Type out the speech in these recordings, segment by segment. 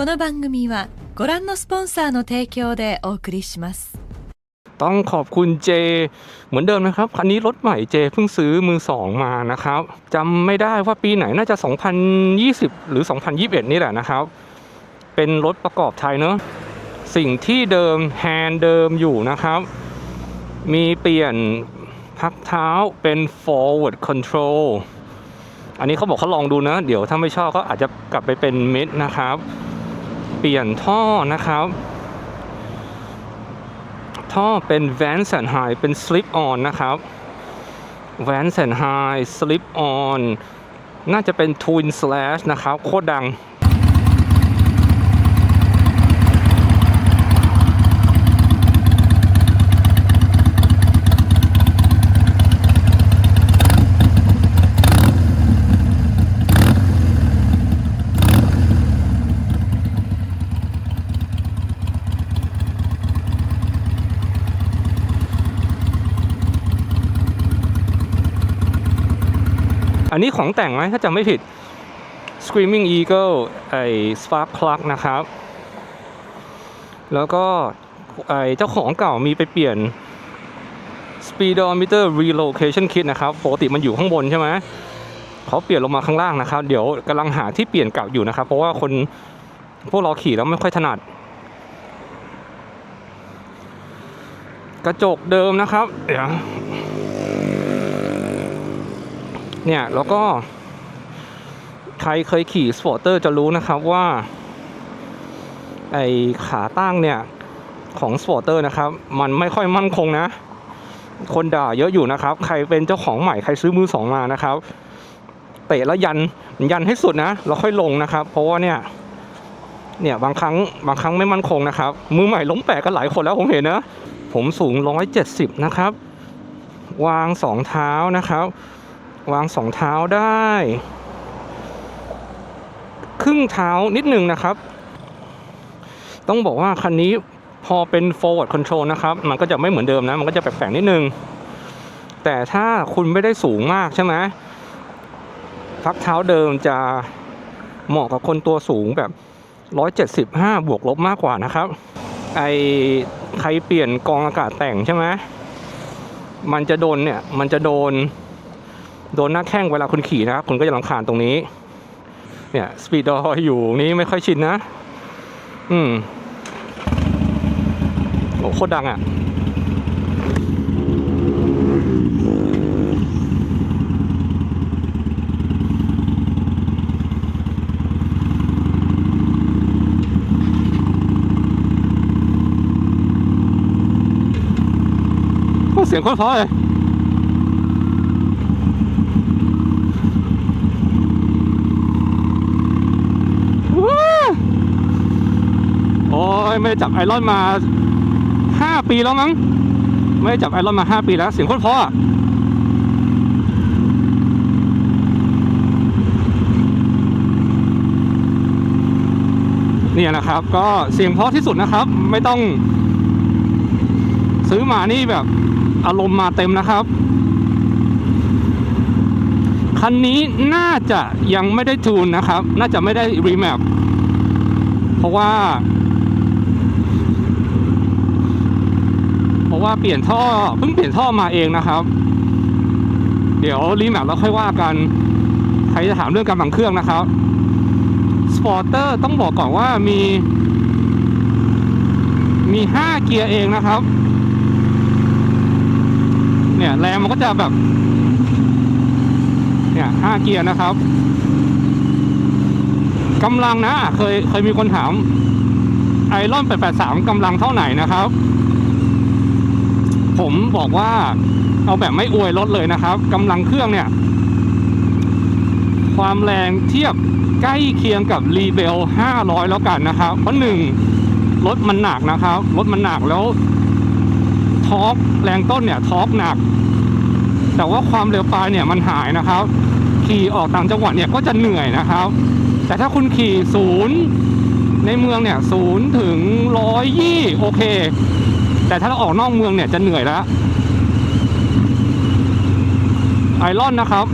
この番組はご覧のスポンサーの提供でお送りします。 ต้องขอบคุณเจ เหมือนเดิมนะครับ คันนี้รถใหม่เจเพิ่งซื้อมือสองมานะครับจำไม่ได้ว่าปีไหนน่าจะ 2020 หรือ 2021 นี่แหละนะครับ เป็นรถประกอบไทยเนอะสิ่งที่เดิมแฮนด์เดิมอยู่นะครับ มีเปลี่ยนพักเท้าเป็น forward control อันนี้เขาบอกเขาลองดูนะ เดี๋ยวถ้าไม่ชอบก็อาจจะกลับไปเป็นมิดนะครับ เปลี่ยนท่อนะครับ ท่อเป็น Vance and High เป็น Slip On นะครับ Vance and High Slip On น่าจะเป็น Twin Slash นะครับ โคตรดัง นนี้ของแต่งไหมถ้าจำไม่ผิด Screaming Eagle ไอ้ Spark Plug นะครับ แล้วก็ไอ้เจ้าของเก่ามีไปเปลี่ยน Speedometer Relocation Kit นะครับปกติมันอยู่ข้างบนใช่ไหมเขาเปลี่ยนลงมาข้างล่างนะครับ เดี๋ยวกำลังหาที่เปลี่ยนเก่าอยู่นะครับ เพราะว่าคนพวกเราขี่แล้วไม่ค่อยถนัด กระจกเดิมนะครับ เดี๋ยว เนี่ยแล้วก็ ใครเคยขี่สปอร์เตอร์จะรู้นะครับว่า ไอขาตั้งเนี่ย ของสปอร์เตอร์นะครับ มันไม่ค่อยมั่นคงนะ คนด่าเยอะอยู่นะครับ ใครเป็นเจ้าของใหม่ใครซื้อมือสองมานะครับ เตะแล้วยันยันให้สุดนะแล้วค่อยลงนะครับ เพราะว่าเนี่ยเนี่ยบางครั้งบางครั้งไม่มั่นคงนะครับ มือใหม่ล้มแปะกันหลายคนแล้วผมเห็นนะ ผมสูง 170 นะครับ วางสองเท้านะครับ วางสองเท้าได้ ครึ่งเท้านิดหนึ่งนะครับ ต้องบอกว่าคันนี้พอเป็น forward control นะครับ มันก็จะไม่เหมือนเดิมนะ มันก็จะแปลกๆนิดนึง แต่ถ้าคุณไม่ได้สูงมากใช่ไหมพักเท้าเดิมจะเหมาะกับคนตัวสูงแบบ 175 บวกลบมากกว่านะครับ ไอใครเปลี่ยนกองอากาศแต่งใช่ไหมมันจะโดนเนี่ย มันจะโดน โดนหน้าแข้งเวลาคุณขี่นะครับ คุณก็จะรำคาญตรงนี้ เนี่ยสปีดดออยู่นี้ไม่ค่อยชินนะ อืมโอ้โคตรดังอะเสียงโคตรเพราะเลย ว้าโอ้ย ไม่ได้จับไอรอนมาห้าปีแล้วมั้ง ไม่ได้จับไอรอนมาห้าปีแล้ว เสียงโคตรเพราะอเนี่ยนะครับ ก็เสียงเพราะที่สุดนะครับ ไม่ต้อง ซื้อมานี่แบบอารมณ์มาเต็มนะครับ คันนี้น่าจะยังไม่ได้จูนนะครับ น่าจะไม่ได้รีแมปเพราะว่า เพราะ ว่าเปลี่ยนท่อเพิ่งเปลี่ยนท่อมาเองนะครับ เดี๋ยวรีแมปแล้วค่อยว่ากันใครจะถามเรื่องการบังเครื่องนะครับสปอร์เตอร์ต้องบอกก่อนว่ามี มีห้าเกียร์เองนะครับ เนี่ยแรงมันก็จะแบบ เนี่ยห้าเกียร์นะครับกำลังนะ เคยเคยมีคนถามไอรอน883กำลังเท่าไหร่นะครับ ผมบอกว่าเอาแบบไม่อวยรถเลยนะครับกำลังเครื่องเนี่ย ความแรงเทียบใกล้เคียงกับรีเบล500 แล้วกันนะครับ เพราะหนึ่งรถมันหนักนะครับ รถมันหนักแล้วทอร์กแรงต้นเนี่ยทอร์กหนัก แต่ว่าความเร็วปลายเนี่ยมันหายนะครับ ขี่ออกต่างจังหวัดเนี่ยก็จะเหนื่อยนะครับ แต่ถ้าคุณขี่ศูนย์ในเมืองเนี่ยศูนย์ถึงร้อยยี่โอเค แต่ถ้าเราออกนอกเมืองเนี่ยจะเหนื่อยแล้วไอรอนนะครับ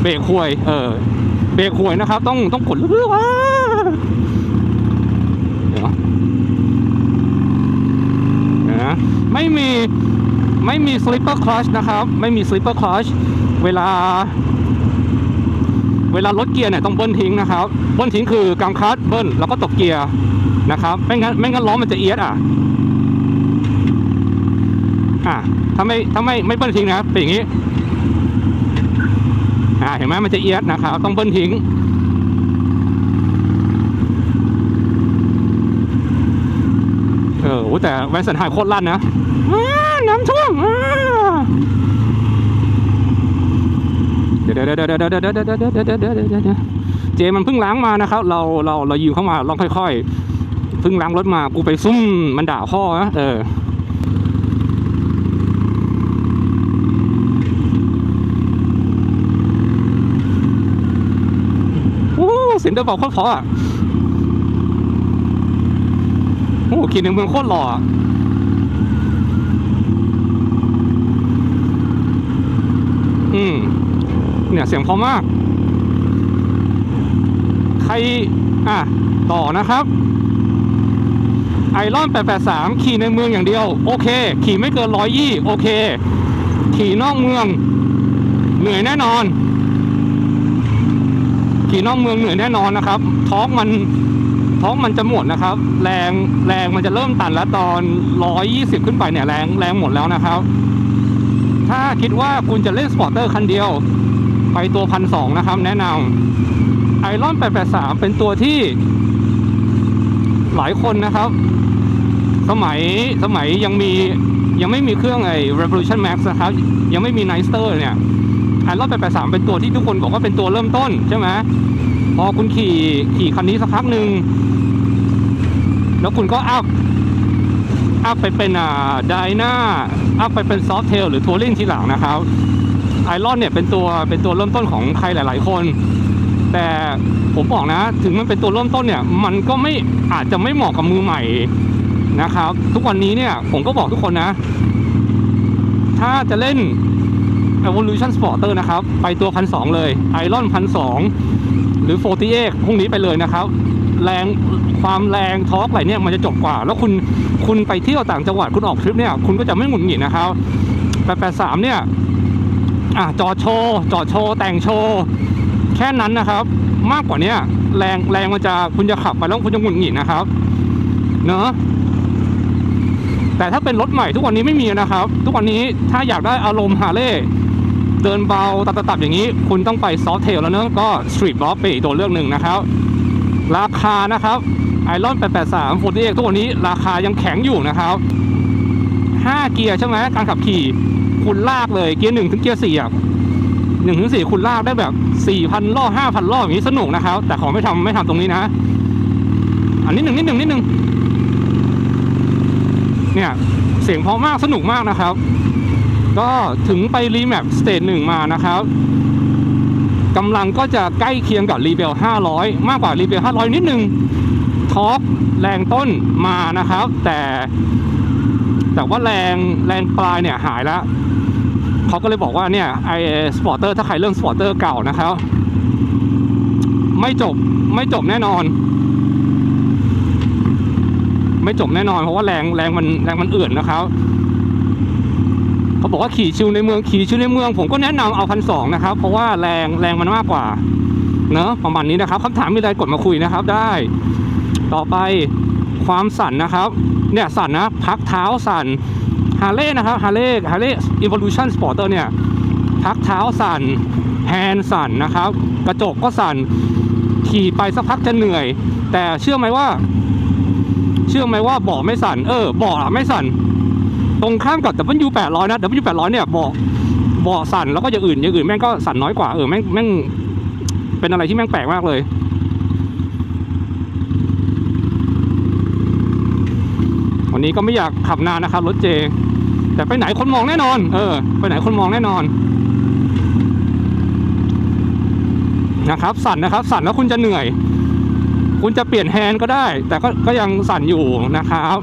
เบรกควย เออ เบรกควยนะครับ ต้องต้องกดเรื่อยๆเดี๋ยวนะไม่มีไม่มี slipper clutch นะครับ ไม่มี slipper clutch เวลา เวลารถเกียร์เนี่ยต้องเบิ้ลทิ้งนะครับ เบิ้ลทิ้งคือกางคลัตช์เบิ้ลแล้วก็ตบเกียร์นะครับ ไม่งั้นไม่งั้นล้อมันจะเอียดอะ อะถ้าไม่ถ้าไม่ไม่เบิ้ลทิ้งนะเป็นอย่างนี้อ่าเห็นไหมมันจะเอียดนะครับต้องเบิ้ลทิ้งเออโอ้แต่แวนสันไฮโคตรลั่นนะน้ำท่วมเดี๋ยวเดี๋ยวเดี๋ยวเดี๋ยวเดี๋ยวเดี๋ยวเดี๋ยวเดี๋ยวเดี๋ยวเดี๋ยวเดี๋ยวเดี๋ยวเจมันเพิ่งล้างมานะครับ เราเราเรายิวเข้ามาลองค่อยๆเพิ่งล้างรถมากูไปซุ่มมันด่าพ่อนะเออ โอ้เสียงเดินบอกโคตรเพราะอะโอ้ขี่ในเมืองโคตรหล่ออะอืมเนี่ยเสียงเพราะมาก ใคร อะ ต่อนะครับไอรอน 883 ขี่ในเมืองอย่างเดียว โอเค ขี่ไม่เกินร้อยยี่โอเค ขี่นอกเมือง เหนื่อยแน่นอน ขี่นอกเมืองเหนื่อยแน่นอนนะครับ ท้องมันท้องมันจะหมดนะครับ แรงแรงมันจะเริ่มตันแล้วตอน 120 ขึ้นไปเนี่ยแรงแรงหมดแล้วนะครับ ถ้าคิดว่าคุณจะเล่นสปอร์เตอร์คันเดียว ไปตัวพันสองนะครับ แนะนำไอรอน883 เป็นตัวที่หลายคนนะครับ สมัยสมัยยังมียังไม่มีเครื่องไอ้ Revolution Max นะครับ ยังไม่มี n i s t e r เนี่ย ไอรอน883เป็นตัวที่ทุกคนบอกว่าเป็นตัวเริ่มต้นใช่ไหมพอคุณขี่ขี่คันนี้สักพักหนึ่งแล้วคุณก็อัพอัพไปเป็นอ่าไดนาอัพไปเป็นซอฟเทลหรือทัวริงทีหลังนะครับไอรอนเนี่ยเป็นตัวเป็นตัวเริ่มต้นของใครหลาย ๆ คน แต่ผมบอกนะ ถึงมันเป็นตัวเริ่มต้นเนี่ย มันก็ไม่อาจจะไม่เหมาะกับมือใหม่นะครับ ทุกวันนี้เนี่ยผมก็บอกทุกคนนะ ถ้าจะเล่น Evolution Sporter นะครับ ไปตัวพันสองเลย Iron พันสองหรือ 48พวกนี้ไปเลยนะครับ แรงความแรงทอร์กอะไรเนี่ยมันจะจบกว่า แล้วคุณคุณไปเที่ยวต่างจังหวัดคุณออกทริปเนี่ยคุณก็จะไม่หงุดหงิดนะครับ883เนี่ยอะจอดโชว์จอดโชว์แต่งโชว์แค่นั้นนะครับ มากกว่านี้แรงแรงมันจะคุณจะขับไปแล้วคุณจะหงุดหงิดนะครับ เนอะ แต่ถ้าเป็นรถใหม่ทุกวันนี้ไม่มีนะครับ ทุกวันนี้ถ้าอยากได้อารมณ์ฮาเลย์เดินเบาตับๆอย่างนี้ คุณต้องไปซอฟเทลแล้วเนอะก็สตรีทบล็อกไปอีกตัวเลือกหนึ่งนะครับ ราคานะครับไอรอน883 4 8ทุกวันนี้ราคายังแข็งอยู่นะครับ 5 เกียร์ใช่ไหมการขับขี่คุณลากเลยเกียร์หนึ่งถึงเกียร์สี่อะหนึ่งถึงสี่คุณลากได้แบบสี่พันรอบห้าพันรอบอย่างนี้สนุกนะครับ แต่ขอไม่ทำไม่ทำตรงนี้นะ อันนี้หนึ่งนิดหนึ่งนิดหนึ่ง เนี่ยเสียงเพราะมากสนุกมากนะครับ ก็ถึงไปรีแมปสเตจหนึ่งมานะครับกำลังก็จะใกล้เคียงกับรีเบล500 มากกว่ารีเบล500 นิดนึงทอร์กแรงต้นมานะครับ แต่แต่ว่าแรงแรงปลายเนี่ยหายแล้วเขาก็เลยบอกว่าเนี่ยไอสปอร์เตอร์ถ้าใครเรื่องสปอร์เตอร์เก่านะครับ ไม่จบไม่จบแน่นอน ไม่จบแน่นอนเพราะว่าแรงแรงมันแรงมันเอื่อนนะครับเขาบอกว่าขี่ชิวในเมืองขี่ชิวในเมือง ผมก็แนะนำเอาพันสองนะครับ เพราะว่าแรงแรงมันมากกว่า เนอะประมาณนี้นะครับคำถามมีอะไรกดมาคุยนะครับ ได้ ต่อไปความสั่นนะครับ เนี่ยสั่นนะพักเท้าสั่นฮาร์เลย์นะครับฮาร์เลย์ฮาร์เลย์อีวอลูชันสปอร์เตอร์เนี่ยพักเท้าสั่นแฮนด์สั่นนะครับ กระจกก็สั่นขี่ไปสักพักจะเหนื่อย แต่เชื่อไหมว่า เชื่อไหมว่าเบาะไม่สั่นเออเบาะไม่สั่น ตรงข้ามกับ W 800 นะ W 800 เนี่ยเบาะเบาะสั่นแล้วก็อย่างอื่นอย่างอื่นแม่งก็สั่นน้อยกว่าเออแม่งแม่งเป็นอะไรที่แม่งแปลกมากเลยวันนี้ก็ไม่อยากขับนานนะครับรถเจ แต่ไปไหนคนมองแน่นอน เออ ไปไหนคนมองแน่นอนนะครับ สั่นนะครับ สั่นแล้วคุณจะเหนื่อย คุณจะเปลี่ยนแฮนด์ก็ได้ แต่ก็ก็ยังสั่นอยู่นะครับ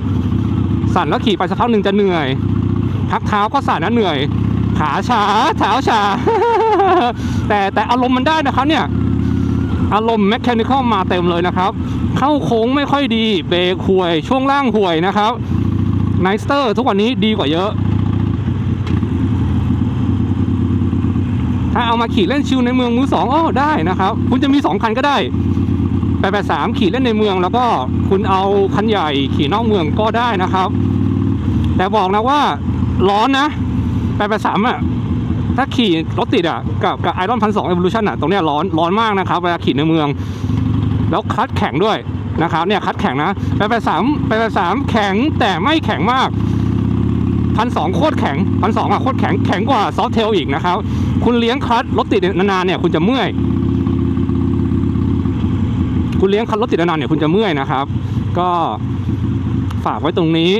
สั่นแล้วขี่ไปสักพักหนึ่งจะเหนื่อย พักเท้าก็สั่นนะเหนื่อย ขาชาเท้าชา แต่แต่อารมณ์มันได้นะครับเนี่ย อารมณ์แมคแคนิคอลมาเต็มเลยนะครับ เข้าโค้งไม่ค่อยดี เบรกห่วย ช่วงล่างห่วยนะครับไนสเตอร์ทุกวันนี้ดีกว่าเยอะ ถ้าเอามาขี่เล่นชิวในเมืองมือสองอ้อได้นะครับ คุณจะมีสองคันก็ได้ แปดแปดสามขี่เล่นในเมือง แล้วก็คุณเอาคันใหญ่ขี่นอกเมืองก็ได้นะครับ แต่บอกนะว่าร้อนนะแปดแปดสามอะถ้าขี่รถติดอะกับกับไอรอนพันสองเอ o ลูชันอะตรงเนี้ยร้อนร้อนมากนะครับเวลาขี่ในเมือง แล้วคัดแข็งด้วยนะครับเนี่ยคัดแข็งนะแปดแปดสามแปดแปดสามแข็งแต่ไม่แข็งมากพันสองโคตรแข็งพันสองอะโคตรแข็งแข็งกว่าซอฟเทลอีกนะครับ คุณเลี้ยงคัดรถติดนานๆเนี่ยคุณจะเมื่อย คุณเลี้ยงคัดรถติดนานๆเนี่ยคุณจะเมื่อยนะครับ ก็ฝากไว้ตรงนี้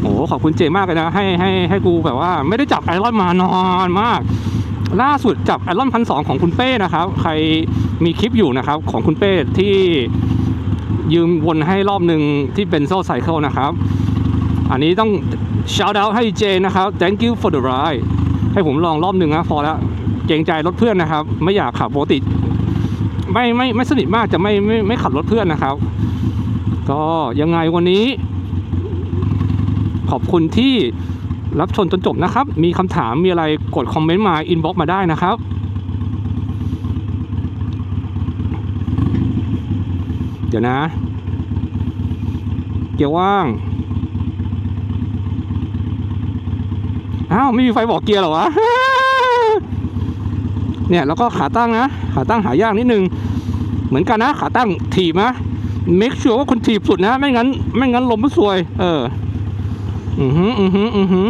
โอ้โหขอบคุณเจมากเลยนะ ให้ให้ให้กูแบบว่า ไม่ได้จับไอรอนมานอนมาก ล่าสุดจับไอรอนพันสองของคุณเป้นะครับ ใครมีคลิปอยู่นะครับ ของคุณเป้ที่ยืมวนให้รอบหนึ่งที่เป็นโซ่ไซเคิลนะครับ อันนี้ต้อง shout out ให้เจนะครับ thank you for the ride ให้ผมลองรอบหนึ่งนะพอแล้วเกรงใจรถเพื่อนนะครับ ไม่อยากขับปกติ ไม่ไม่ไม่สนิทมากจะไม่ไม่ไม่ขับรถเพื่อนนะครับ ก็ยังไงวันนี้ ขอบคุณที่รับชมจนจบนะครับ มีคำถามมีอะไรกดคอมเมนต์มาอินบ็อกมาได้นะครับเดี๋ยวนะ เกียร์ว่าง อ้าว ไม่มีไฟบอกเกียร์หรอวะ เนี่ยแล้วก็ขาตั้งนะ ขาตั้งหายากนิดนึง เหมือนกันนะ ขาตั้งถีบนะ make sure ว่าคุณถีบสุดนะ ไม่งั้น ไม่งั้นลมไม่ซวย เออ อือหืออือหืออือหือ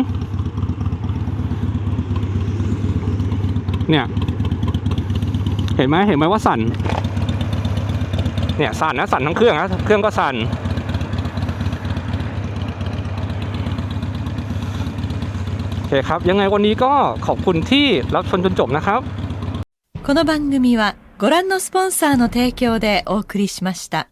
เนี่ย เห็นไหมเห็นไหมว่าสั่น เนี่ยสั่นนะสั่นทั้งเครื่องนะเครื่องก็สั่น โอเคครับ ยังไงวันนี้ก็ขอบคุณที่รับชมจนจบนะครับ この番組はご覧のスポンサーの提供でお送りしました。